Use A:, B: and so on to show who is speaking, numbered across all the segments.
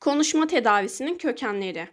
A: Konuşma tedavisinin kökenleri.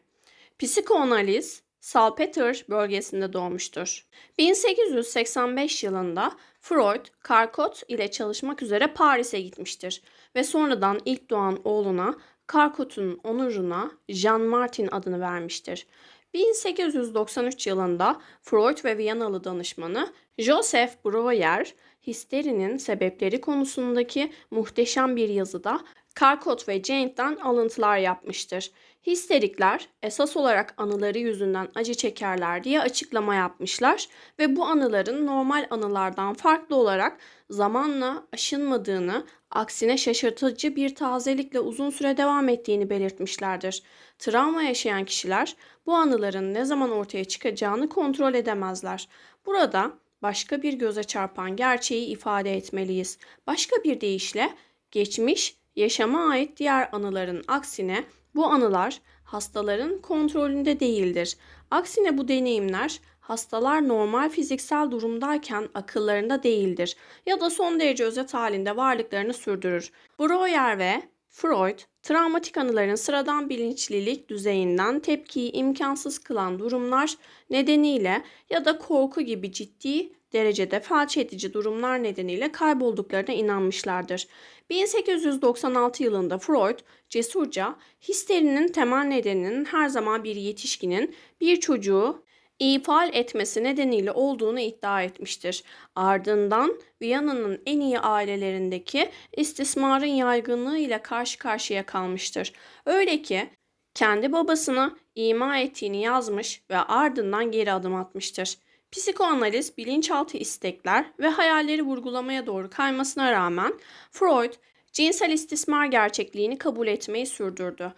A: Psikoanaliz Salpeter bölgesinde doğmuştur. 1885 yılında Freud, Carcot ile çalışmak üzere Paris'e gitmiştir ve sonradan ilk doğan oğluna Carcot'un onuruna Jean Martin adını vermiştir. 1893 yılında Freud ve Viyanalı danışmanı Joseph Breuer, histerinin sebepleri konusundaki muhteşem bir yazıda Carcot ve Jane'den alıntılar yapmıştır. Histerikler esas olarak anıları yüzünden acı çekerler diye açıklama yapmışlar ve bu anıların normal anılardan farklı olarak zamanla aşınmadığını, aksine şaşırtıcı bir tazelikle uzun süre devam ettiğini belirtmişlerdir. Travma yaşayan kişiler bu anıların ne zaman ortaya çıkacağını kontrol edemezler. Burada başka bir göze çarpan gerçeği ifade etmeliyiz. Başka bir deyişle geçmiş yaşama ait diğer anıların aksine bu anılar hastaların kontrolünde değildir. Aksine bu deneyimler hastalar normal fiziksel durumdayken akıllarında değildir ya da son derece özet halinde varlıklarını sürdürür. Breuer ve Freud, travmatik anıların sıradan bilinçlilik düzeyinden tepkiyi imkansız kılan durumlar nedeniyle ya da korku gibi ciddi derecede felç edici durumlar nedeniyle kaybolduklarına inanmışlardır. 1896 yılında Freud cesurca histerinin temel nedeninin her zaman bir yetişkinin bir çocuğu ifal etmesi nedeniyle olduğunu iddia etmiştir. Ardından Viyana'nın en iyi ailelerindeki istismarın yaygınlığı ile karşı karşıya kalmıştır. Öyle ki kendi babasını ima ettiğini yazmış ve ardından geri adım atmıştır. Psikoanaliz, bilinçaltı istekler ve hayalleri vurgulamaya doğru kaymasına rağmen Freud, cinsel istismar gerçekliğini kabul etmeyi sürdürdü.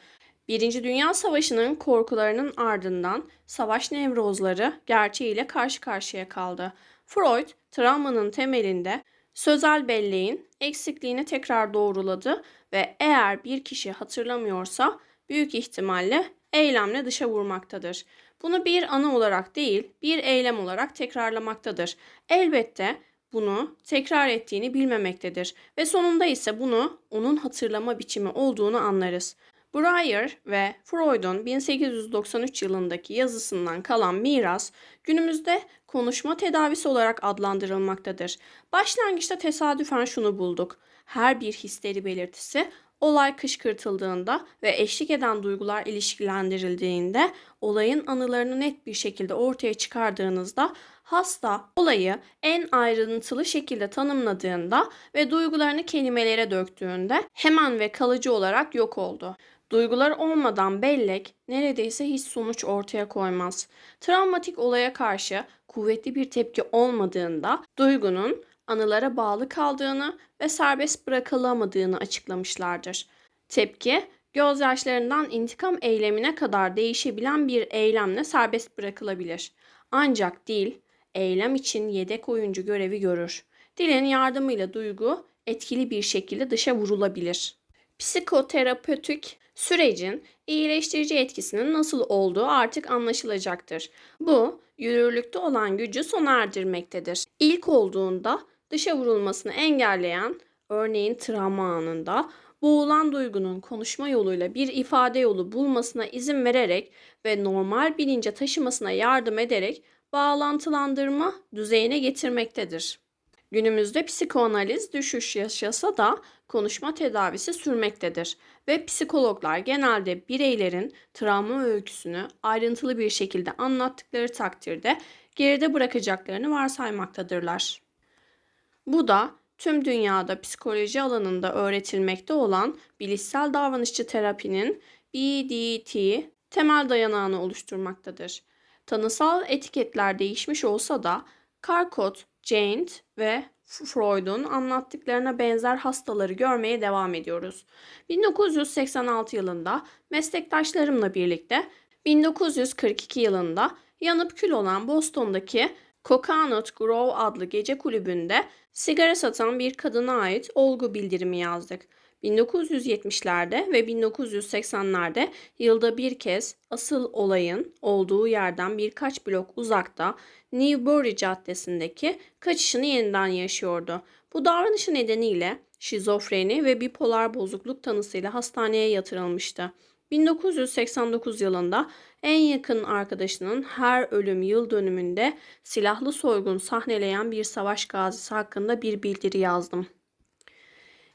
A: Birinci Dünya Savaşı'nın korkularının ardından savaş nevrozları gerçeğiyle karşı karşıya kaldı. Freud, travmanın temelinde sözel belleğin eksikliğini tekrar doğruladı ve eğer bir kişi hatırlamıyorsa büyük ihtimalle eylemle dışa vurmaktadır. Bunu bir anı olarak değil, bir eylem olarak tekrarlamaktadır. Elbette bunu tekrar ettiğini bilmemektedir ve sonunda ise bunu onun hatırlama biçimi olduğunu anlarız. Breyer ve Freud'un 1893 yılındaki yazısından kalan miras günümüzde konuşma tedavisi olarak adlandırılmaktadır. Başlangıçta tesadüfen şunu bulduk. Her bir histeri belirtisi olay kışkırtıldığında ve eşlik eden duygular ilişkilendirildiğinde olayın anılarını net bir şekilde ortaya çıkardığınızda hasta olayı en ayrıntılı şekilde tanımladığında ve duygularını kelimelere döktüğünde hemen ve kalıcı olarak yok oldu. Duygular olmadan bellek neredeyse hiç sonuç ortaya koymaz. Travmatik olaya karşı kuvvetli bir tepki olmadığında duygunun anılara bağlı kaldığını ve serbest bırakılamadığını açıklamışlardır. Tepki, gözyaşlarından intikam eylemine kadar değişebilen bir eylemle serbest bırakılabilir. Ancak dil, eylem için yedek oyuncu görevi görür. Dilin yardımıyla duygu etkili bir şekilde dışa vurulabilir. Psikoterapötik sürecin iyileştirici etkisinin nasıl olduğu artık anlaşılacaktır. Bu, yürürlükte olan gücü sona erdirmektedir. İlk olduğunda dışa vurulmasını engelleyen, örneğin travma anında boğulan duygunun konuşma yoluyla bir ifade yolu bulmasına izin vererek ve normal bilince taşımasına yardım ederek bağlantılandırma düzeyine getirmektedir. Günümüzde psikoanaliz düşüş yaşasa da konuşma tedavisi sürmektedir ve psikologlar genelde bireylerin travma öyküsünü ayrıntılı bir şekilde anlattıkları takdirde geride bırakacaklarını varsaymaktadırlar. Bu da tüm dünyada psikoloji alanında öğretilmekte olan bilişsel davranışçı terapinin BDT temel dayanağını oluşturmaktadır. Tanısal etiketler değişmiş olsa da Carcott, Jane ve Freud'un anlattıklarına benzer hastaları görmeye devam ediyoruz. 1986 yılında meslektaşlarımla birlikte 1942 yılında yanıp kül olan Boston'daki Coconut Grove adlı gece kulübünde sigara satan bir kadına ait olgu bildirimi yazdık. 1970'lerde ve 1980'lerde yılda bir kez asıl olayın olduğu yerden birkaç blok uzakta Newbury Caddesi'ndeki kaçışını yeniden yaşıyordu. Bu davranışı nedeniyle şizofreni ve bipolar bozukluk tanısıyla hastaneye yatırılmıştı. 1989 yılında en yakın arkadaşının her ölüm yıl dönümünde silahlı soygun sahneleyen bir savaş gazisi hakkında bir bildiri yazdım.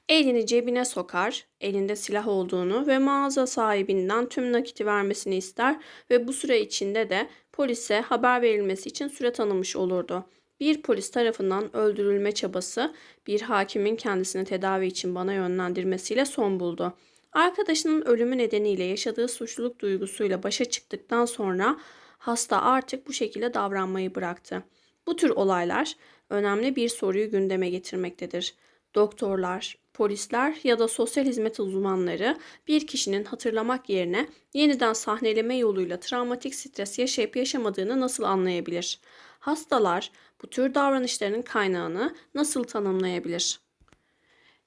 A: Elini cebine sokar, elinde silah olduğunu ve mağaza sahibinden tüm nakiti vermesini ister ve bu süre içinde de polise haber verilmesi için süre tanımış olurdu. Bir polis tarafından öldürülme çabası bir hakimin kendisini tedavi için bana yönlendirmesiyle son buldu. Arkadaşının ölümü nedeniyle yaşadığı suçluluk duygusuyla başa çıktıktan sonra hasta artık bu şekilde davranmayı bıraktı. Bu tür olaylar önemli bir soruyu gündeme getirmektedir. Doktorlar, polisler ya da sosyal hizmet uzmanları bir kişinin hatırlamak yerine yeniden sahneleme yoluyla travmatik stres yaşayıp yaşamadığını nasıl anlayabilir? Hastalar bu tür davranışların kaynağını nasıl tanımlayabilir?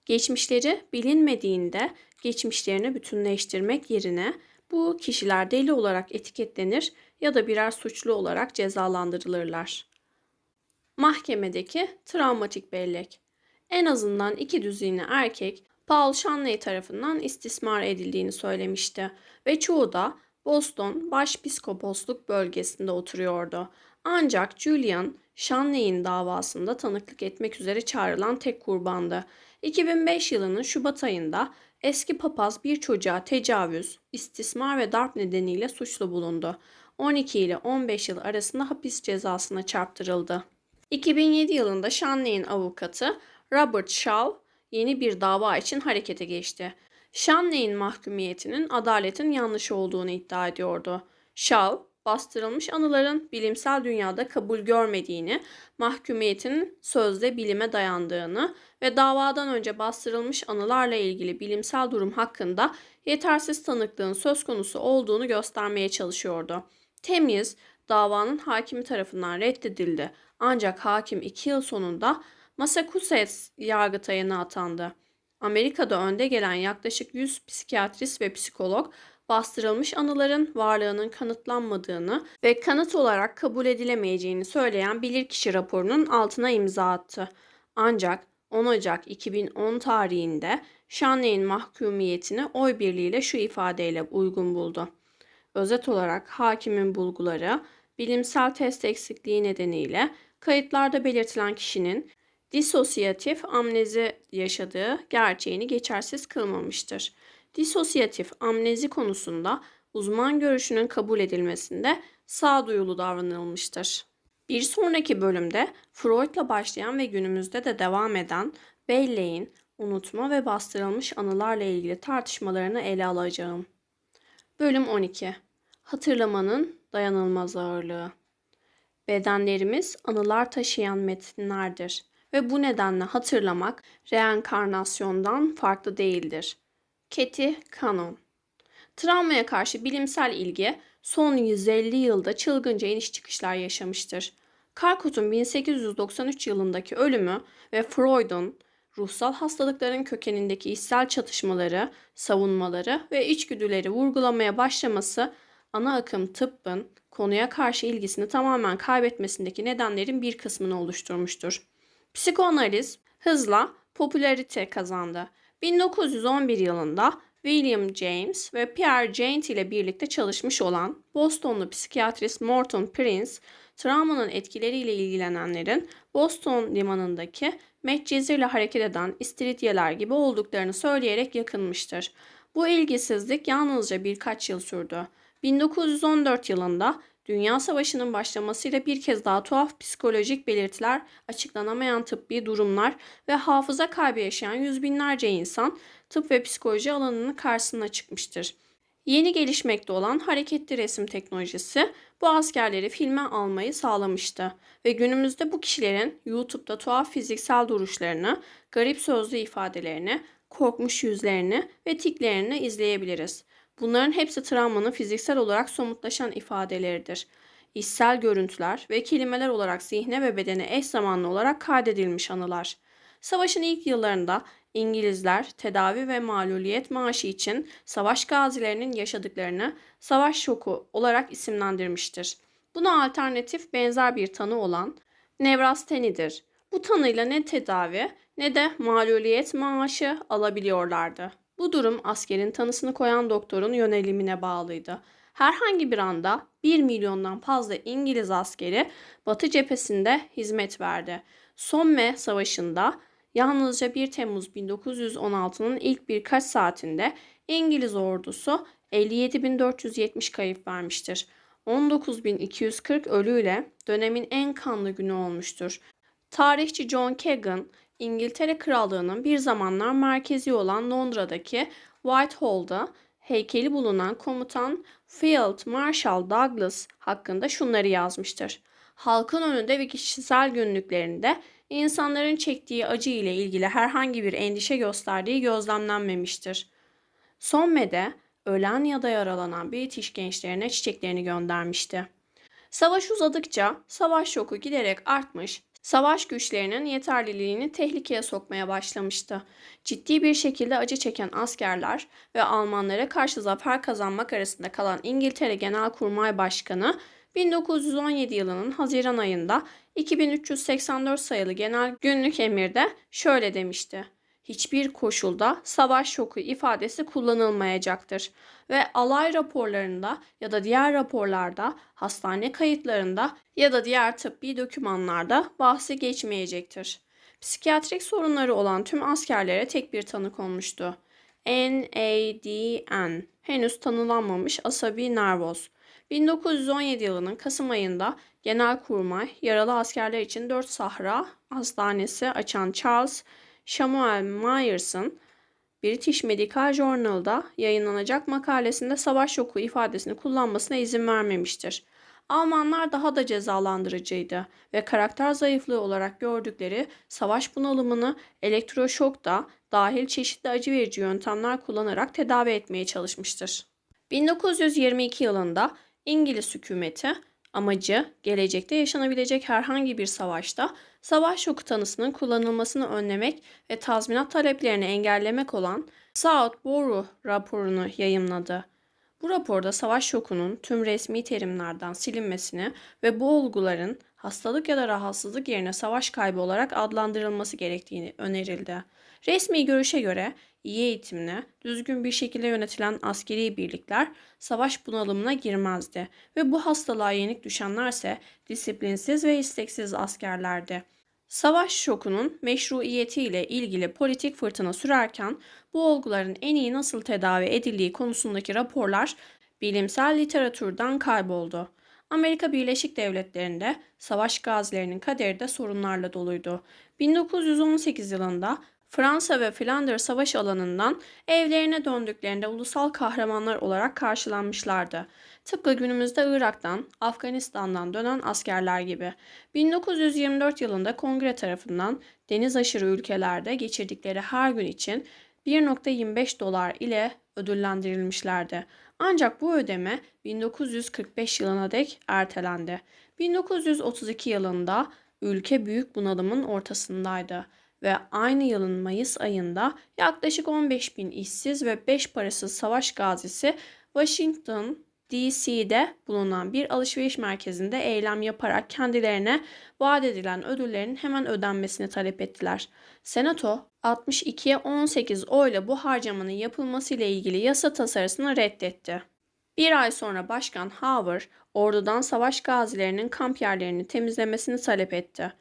A: Geçmişleri bilinmediğinde geçmişlerini bütünleştirmek yerine bu kişiler deli olarak etiketlenir ya da birer suçlu olarak cezalandırılırlar. Mahkemedeki travmatik bellek. En azından iki düzine erkek Paul Shanley tarafından istismar edildiğini söylemişti ve çoğu da Boston Başpiskoposluk bölgesinde oturuyordu. Ancak Julian, Shanley'in davasında tanıklık etmek üzere çağrılan tek kurbandı. 2005 yılının Şubat ayında eski papaz bir çocuğa tecavüz, istismar ve darp nedeniyle suçlu bulundu. 12 ile 15 yıl arasında hapis cezasına çarptırıldı. 2007 yılında Shanley'in avukatı Robert Shaw yeni bir dava için harekete geçti. Shanley'in mahkumiyetinin adaletin yanlış olduğunu iddia ediyordu. Shaw, bastırılmış anıların bilimsel dünyada kabul görmediğini, mahkumiyetin sözde bilime dayandığını ve davadan önce bastırılmış anılarla ilgili bilimsel durum hakkında yetersiz tanıklığın söz konusu olduğunu göstermeye çalışıyordu. Temyiz, davanın hakimi tarafından reddedildi ancak hakim iki yıl sonunda Massachusetts yargıtayına atandı. Amerika'da önde gelen yaklaşık 100 psikiyatrist ve psikolog bastırılmış anıların varlığının kanıtlanmadığını ve kanıt olarak kabul edilemeyeceğini söyleyen bilirkişi raporunun altına imza attı. Ancak 10 Ocak 2010 tarihinde Shanley'in mahkumiyetini oy birliğiyle şu ifadeyle uygun buldu. Özet olarak hakimin bulguları bilimsel test eksikliği nedeniyle kayıtlarda belirtilen kişinin disosyatif amnezi yaşadığı gerçeğini geçersiz kılmamıştır. Disosyatif amnezi konusunda uzman görüşünün kabul edilmesinde sağduyulu davranılmıştır. Bir sonraki bölümde Freud'la başlayan ve günümüzde de devam eden belleğin unutma ve bastırılmış anılarla ilgili tartışmalarını ele alacağım. Bölüm 12 Hatırlamanın dayanılmaz ağırlığı Bedenlerimiz anılar taşıyan metinlerdir ve bu nedenle hatırlamak reenkarnasyondan farklı değildir. Keti Kanon Travmaya karşı bilimsel ilgi son 150 yılda çılgınca iniş çıkışlar yaşamıştır. Carcott'un 1893 yılındaki ölümü ve Freud'un ruhsal hastalıkların kökenindeki içsel çatışmaları, savunmaları ve içgüdüleri vurgulamaya başlaması ana akım tıbbın konuya karşı ilgisini tamamen kaybetmesindeki nedenlerin bir kısmını oluşturmuştur. Psikoanaliz hızla popülarite kazandı. 1911 yılında William James ve Pierre Janet ile birlikte çalışmış olan Bostonlu psikiyatrist Morton Prince, travmanın etkileriyle ilgilenenlerin Boston limanındaki Medcezir ile hareket eden istiridyeler gibi olduklarını söyleyerek yakınmıştır. Bu ilgisizlik yalnızca birkaç yıl sürdü. 1914 yılında Dünya Savaşı'nın başlamasıyla bir kez daha tuhaf psikolojik belirtiler, açıklanamayan tıbbi durumlar ve hafıza kaybı yaşayan yüz binlerce insan tıp ve psikoloji alanının karşısına çıkmıştır. Yeni gelişmekte olan hareketli resim teknolojisi bu askerleri filme almayı sağlamıştı ve günümüzde bu kişilerin YouTube'da tuhaf fiziksel duruşlarını, garip sözlü ifadelerini, korkmuş yüzlerini ve tiklerini izleyebiliriz. Bunların hepsi travmanın fiziksel olarak somutlaşan ifadeleridir. İçsel görüntüler ve kelimeler olarak zihne ve bedene eş zamanlı olarak kaydedilmiş anılar. Savaşın ilk yıllarında İngilizler tedavi ve maluliyet maaşı için savaş gazilerinin yaşadıklarını savaş şoku olarak isimlendirmiştir. Buna alternatif benzer bir tanı olan nevrastenidir. Bu tanıyla ne tedavi ne de maluliyet maaşı alabiliyorlardı. Bu durum askerin tanısını koyan doktorun yönelimine bağlıydı. Herhangi bir anda 1 milyondan fazla İngiliz askeri Batı cephesinde hizmet verdi. Somme Savaşı'nda yalnızca 1 Temmuz 1916'nın ilk birkaç saatinde İngiliz ordusu 57.470 kayıp vermiştir. 19.240 ölüyle dönemin en kanlı günü olmuştur. Tarihçi John Kagan, İngiltere Krallığı'nın bir zamanlar merkezi olan Londra'daki Whitehall'da heykeli bulunan komutan Field Marshal Douglas hakkında şunları yazmıştır. Halkın önünde ve kişisel günlüklerinde insanların çektiği acı ile ilgili herhangi bir endişe gösterdiği gözlemlenmemiştir. Somme'de ölen ya da yaralanan British gençlerine çiçeklerini göndermişti. Savaş uzadıkça savaş şoku giderek artmış, savaş güçlerinin yeterliliğini tehlikeye sokmaya başlamıştı. Ciddi bir şekilde acı çeken askerler ve Almanlara karşı zafer kazanmak arasında kalan İngiltere Genelkurmay Başkanı 1917 yılının Haziran ayında 2384 sayılı genel günlük emirde şöyle demişti. Hiçbir koşulda savaş şoku ifadesi kullanılmayacaktır ve alay raporlarında ya da diğer raporlarda, hastane kayıtlarında ya da diğer tıbbi dokümanlarda bahsi geçmeyecektir. Psikiyatrik sorunları olan tüm askerlere tek bir tanı konmuştu. NADN henüz tanılanmamış asabi nervoz. 1917 yılının Kasım ayında Genelkurmay yaralı askerler için 4 Sahra Hastanesi açan Charles Samuel Myers'ın British Medical Journal'da yayınlanacak makalesinde savaş şoku ifadesini kullanmasına izin vermemiştir. Almanlar daha da cezalandırıcıydı ve karakter zayıflığı olarak gördükleri savaş bunalımını elektroşok da dahil çeşitli acı verici yöntemler kullanarak tedavi etmeye çalışmıştır. 1922 yılında İngiliz hükümeti amacı gelecekte yaşanabilecek herhangi bir savaşta savaş şoku tanısının kullanılmasını önlemek ve tazminat taleplerini engellemek olan Southborough raporunu yayımladı. Bu raporda savaş şokunun tüm resmi terimlerden silinmesini ve bu olguların hastalık ya da rahatsızlık yerine savaş kaybı olarak adlandırılması gerektiğini önerildi. Resmi görüşe göre iyi eğitimli, düzgün bir şekilde yönetilen askeri birlikler savaş bunalımına girmezdi ve bu hastalığa yenik düşenlerse disiplinsiz ve isteksiz askerlerdi. Savaş şokunun meşruiyetiyle ilgili politik fırtına sürerken bu olguların en iyi nasıl tedavi edildiği konusundaki raporlar bilimsel literatürden kayboldu. Amerika Birleşik Devletleri'nde savaş gazilerinin kaderi de sorunlarla doluydu. 1918 yılında Fransa ve Flanders savaş alanından evlerine döndüklerinde ulusal kahramanlar olarak karşılanmışlardı. Tıpkı günümüzde Irak'tan, Afganistan'dan dönen askerler gibi. 1924 yılında kongre tarafından deniz aşırı ülkelerde geçirdikleri her gün için 1.25 dolar ile ödüllendirilmişlerdi. Ancak bu ödeme 1945 yılına dek ertelendi. 1932 yılında ülke büyük bunalımın ortasındaydı ve aynı yılın Mayıs ayında yaklaşık 15 bin işsiz ve 5 parasız savaş gazisi Washington DC'de bulunan bir alışveriş merkezinde eylem yaparak kendilerine vaat edilen ödüllerin hemen ödenmesini talep ettiler. Senato 62'ye 18 oyla bu harcamanın yapılması ile ilgili yasa tasarısını reddetti. Bir ay sonra Başkan Hoover ordudan savaş gazilerinin kamp yerlerini temizlemesini talep etti.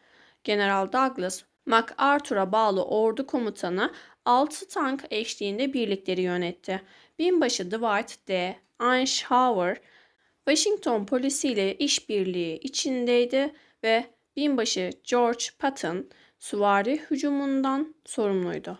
A: General Douglas MacArthur'a bağlı ordu komutanı 6 tank eşliğinde birlikleri yönetti. Binbaşı Dwight D. Eisenhower, Washington polisiyle işbirliği içindeydi ve binbaşı George Patton süvari hücumundan sorumluydu.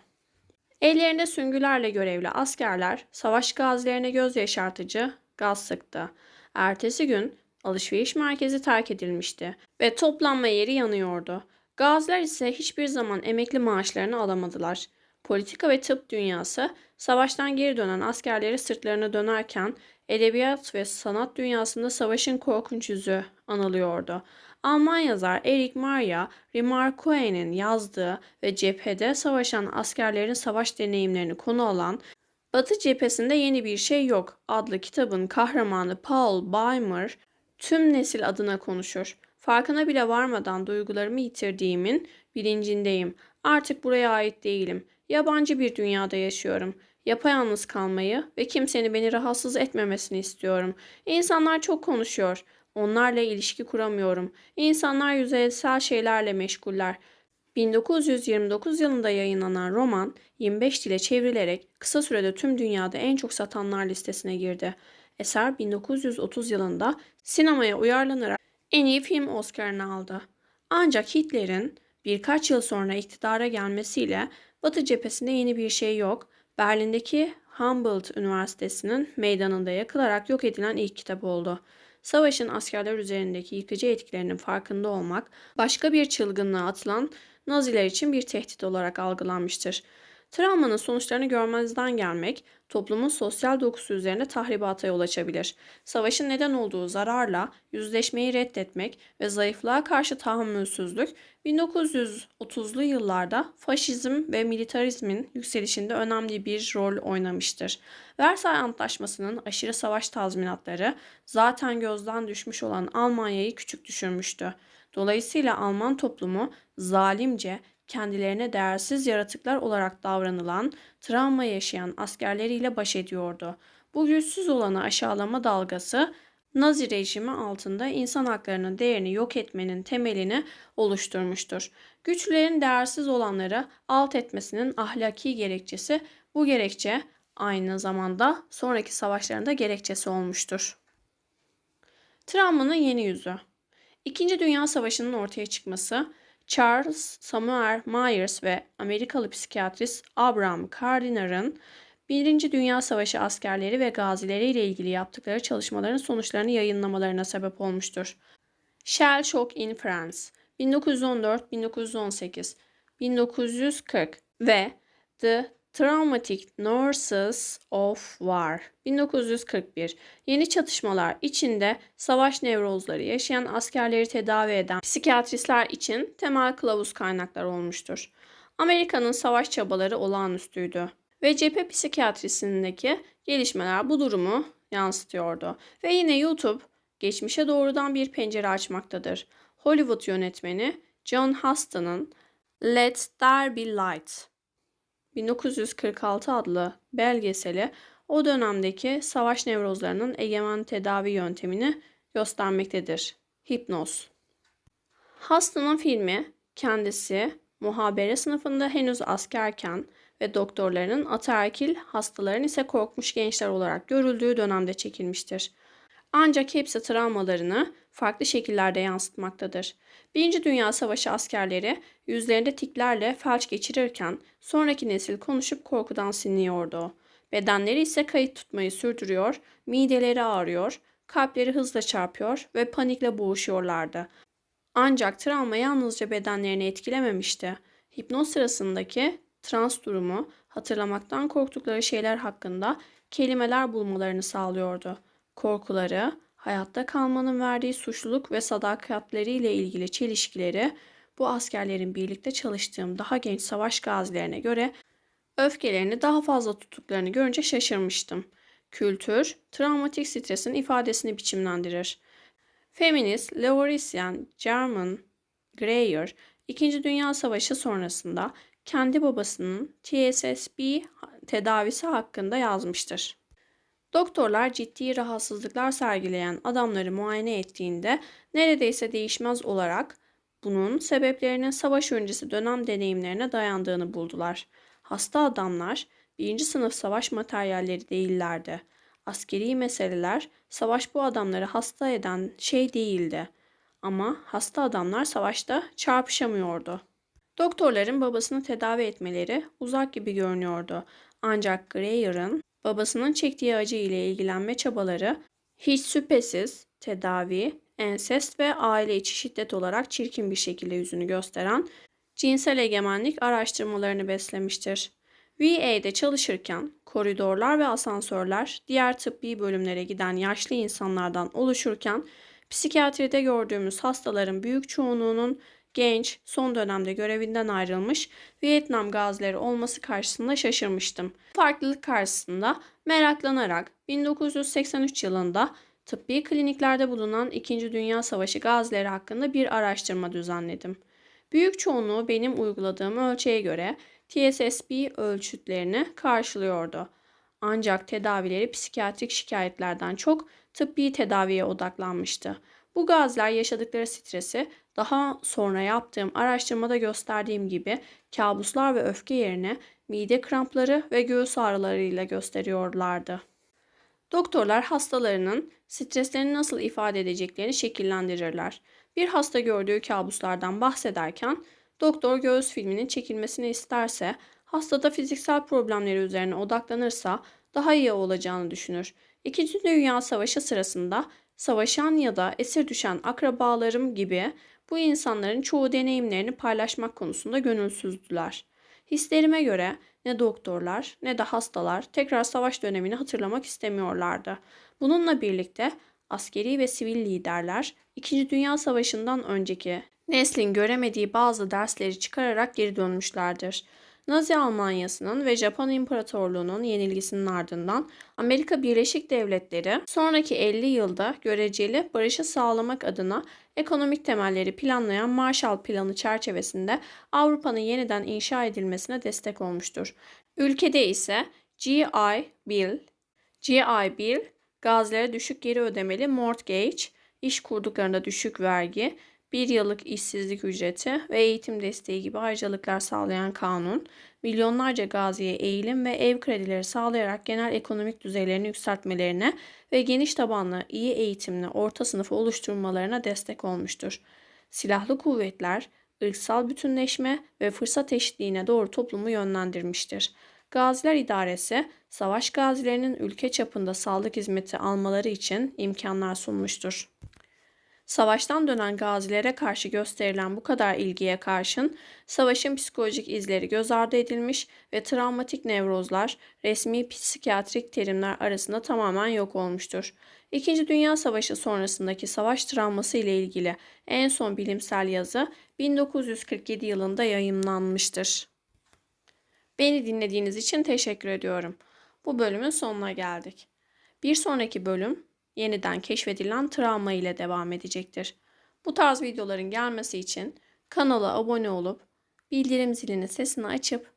A: Ellerinde süngülerle görevli askerler savaş gazilerine göz yaşartıcı gaz sıktı. Ertesi gün alışveriş merkezi terk edilmişti ve toplanma yeri yanıyordu. Gaziler ise hiçbir zaman emekli maaşlarını alamadılar. Politika ve tıp dünyası savaştan geri dönen askerleri sırtlarına dönerken edebiyat ve sanat dünyasında savaşın korkunç yüzü anılıyordu. Alman yazar Erich Maria Remarque'nin yazdığı ve cephede savaşan askerlerin savaş deneyimlerini konu alan Batı cephesinde yeni bir şey yok adlı kitabın kahramanı Paul Beimer tüm nesil adına konuşur. Farkına bile varmadan duygularımı yitirdiğimin bilincindeyim. Artık buraya ait değilim. Yabancı bir dünyada yaşıyorum. Yapayalnız kalmayı ve kimsenin beni rahatsız etmemesini istiyorum. İnsanlar çok konuşuyor. Onlarla ilişki kuramıyorum. İnsanlar yüzeysel şeylerle meşguller. 1929 yılında yayınlanan roman 25 dile çevrilerek kısa sürede tüm dünyada en çok satanlar listesine girdi. Eser 1930 yılında sinemaya uyarlanarak en iyi film Oscar'ını aldı. Ancak Hitler'in birkaç yıl sonra iktidara gelmesiyle Batı cephesinde yeni bir şey yok. Berlin'deki Humboldt Üniversitesi'nin meydanında yakılarak yok edilen ilk kitap oldu. Savaşın askerler üzerindeki yıkıcı etkilerinin farkında olmak, başka bir çılgınlığa atılan Naziler için bir tehdit olarak algılanmıştır. Travmanın sonuçlarını görmezden gelmek, toplumun sosyal dokusu üzerinde tahribata yol açabilir. Savaşın neden olduğu zararla yüzleşmeyi reddetmek ve zayıflığa karşı tahammülsüzlük 1930'lu yıllarda faşizm ve militarizmin yükselişinde önemli bir rol oynamıştır. Versay Antlaşması'nın aşırı savaş tazminatları zaten gözden düşmüş olan Almanya'yı küçük düşürmüştü. Dolayısıyla Alman toplumu zalimce kendilerine değersiz yaratıklar olarak davranılan, travma yaşayan askerleriyle baş ediyordu. Bu güçsüz olanı aşağılama dalgası Nazi rejimi altında insan haklarının değerini yok etmenin temelini oluşturmuştur. Güçlülerin değersiz olanları alt etmesinin ahlaki gerekçesi bu gerekçe aynı zamanda sonraki savaşlarında gerekçesi olmuştur. Travmanın yeni yüzü İkinci Dünya Savaşı'nın ortaya çıkması Charles Samuel Myers ve Amerikalı psikiyatrist Abraham Gardner'ın Birinci Dünya Savaşı askerleri ve gazileri ile ilgili yaptıkları çalışmaların sonuçlarını yayınlamalarına sebep olmuştur. Shell Shock in France 1914-1918 1940 ve The Traumatic Nurses of War 1941 yeni çatışmalar içinde savaş nevrozları yaşayan askerleri tedavi eden psikiyatristler için temel kılavuz kaynaklar olmuştur. Amerika'nın savaş çabaları olağanüstüydü ve cephe psikiyatrisindeki gelişmeler bu durumu yansıtıyordu. Ve yine YouTube geçmişe doğrudan bir pencere açmaktadır. Hollywood yönetmeni John Huston'ın Let There Be Light 1946 adlı belgeseli o dönemdeki savaş nevrozlarının egemen tedavi yöntemini göstermektedir. Hipnoz. Hastanın filmi kendisi muhabere sınıfında henüz askerken ve doktorlarının ataerkil, hastaların ise korkmuş gençler olarak görüldüğü dönemde çekilmiştir. Ancak hepsi travmalarını farklı şekillerde yansıtmaktadır. Birinci Dünya Savaşı askerleri yüzlerinde tiklerle felç geçirirken sonraki nesil konuşup korkudan sinliyordu. Bedenleri ise kayıt tutmayı sürdürüyor, mideleri ağrıyor, kalpleri hızla çarpıyor ve panikle boğuşuyorlardı. Ancak travma yalnızca bedenlerini etkilememişti. Hipnoz sırasındaki trans durumu hatırlamaktan korktukları şeyler hakkında kelimeler bulmalarını sağlıyordu. Korkuları, hayatta kalmanın verdiği suçluluk ve sadakatleriyle ilgili çelişkileri bu askerlerin birlikte çalıştığım daha genç savaş gazilerine göre öfkelerini daha fazla tuttuklarını görünce şaşırmıştım. Kültür, travmatik stresin ifadesini biçimlendirir. Feminist Laurentian German Greyer, İkinci Dünya Savaşı sonrasında kendi babasının TSSB tedavisi hakkında yazmıştır. Doktorlar ciddi rahatsızlıklar sergileyen adamları muayene ettiğinde neredeyse değişmez olarak bunun sebeplerinin savaş öncesi dönem deneyimlerine dayandığını buldular. Hasta adamlar birinci sınıf savaş materyalleri değillerdi. Askeri meseleler savaş bu adamları hasta eden şey değildi. Ama hasta adamlar savaşta çarpışamıyordu. Doktorların babasını tedavi etmeleri uzak gibi görünüyordu. Ancak Greyer'ın babasının çektiği acı ile ilgilenme çabaları hiç şüphesiz tedavi, ensest ve aile içi şiddet olarak çirkin bir şekilde yüzünü gösteren cinsel egemenlik araştırmalarını beslemiştir. VA'de çalışırken koridorlar ve asansörler diğer tıbbi bölümlere giden yaşlı insanlardan oluşurken psikiyatride gördüğümüz hastaların büyük çoğunluğunun genç, son dönemde görevinden ayrılmış Vietnam gazileri olması karşısında şaşırmıştım. Farklılık karşısında meraklanarak 1983 yılında tıbbi kliniklerde bulunan 2. Dünya Savaşı gazileri hakkında bir araştırma düzenledim. Büyük çoğunluğu benim uyguladığım ölçüye göre TSSB ölçütlerini karşılıyordu. Ancak tedavileri psikiyatrik şikayetlerden çok tıbbi tedaviye odaklanmıştı. Bu gaziler yaşadıkları stresi daha sonra yaptığım araştırmada gösterdiğim gibi kabuslar ve öfke yerine mide krampları ve göğüs ağrılarıyla gösteriyorlardı. Doktorlar hastalarının streslerini nasıl ifade edeceklerini şekillendirirler. Bir hasta gördüğü kabuslardan bahsederken doktor göğüs filminin çekilmesini isterse, hastada fiziksel problemleri üzerine odaklanırsa daha iyi olacağını düşünür. İkinci Dünya Savaşı sırasında savaşan ya da esir düşen akrabalarım gibi bu insanların çoğu deneyimlerini paylaşmak konusunda gönülsüzdüler. Hislerime göre ne doktorlar ne de hastalar tekrar savaş dönemini hatırlamak istemiyorlardı. Bununla birlikte askeri ve sivil liderler İkinci Dünya Savaşı'ndan önceki neslin göremediği bazı dersleri çıkararak geri dönmüşlerdir. Nazi Almanyası'nın ve Japon İmparatorluğu'nun yenilgisinin ardından Amerika Birleşik Devletleri sonraki 50 yılda göreceli barışı sağlamak adına ekonomik temelleri planlayan Marshall Planı çerçevesinde Avrupa'nın yeniden inşa edilmesine destek olmuştur. Ülkede ise GI Bill, GI Bill, gazilere düşük geri ödemeli mortgage, iş kurduklarında düşük vergi, bir yıllık işsizlik ücreti ve eğitim desteği gibi ayrıcalıklar sağlayan kanun, milyonlarca gaziye eğilim ve ev kredileri sağlayarak genel ekonomik düzeylerini yükseltmelerine ve geniş tabanlı, iyi eğitimli orta sınıfı oluşturmalarına destek olmuştur. Silahlı kuvvetler, ırksal bütünleşme ve fırsat eşitliğine doğru toplumu yönlendirmiştir. Gaziler İdaresi, savaş gazilerinin ülke çapında sağlık hizmeti almaları için imkanlar sunmuştur. Savaştan dönen gazilere karşı gösterilen bu kadar ilgiye karşın savaşın psikolojik izleri göz ardı edilmiş ve travmatik nevrozlar resmi psikiyatrik terimler arasında tamamen yok olmuştur. İkinci Dünya Savaşı sonrasındaki savaş travması ile ilgili en son bilimsel yazı 1947 yılında yayımlanmıştır. Beni dinlediğiniz için teşekkür ediyorum. Bu bölümün sonuna geldik. Bir sonraki bölüm yeniden keşfedilen travma ile devam edecektir. Bu tarz videoların gelmesi için kanala abone olup bildirim zilinin sesini açıp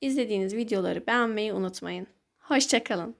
A: izlediğiniz videoları beğenmeyi unutmayın. Hoşçakalın.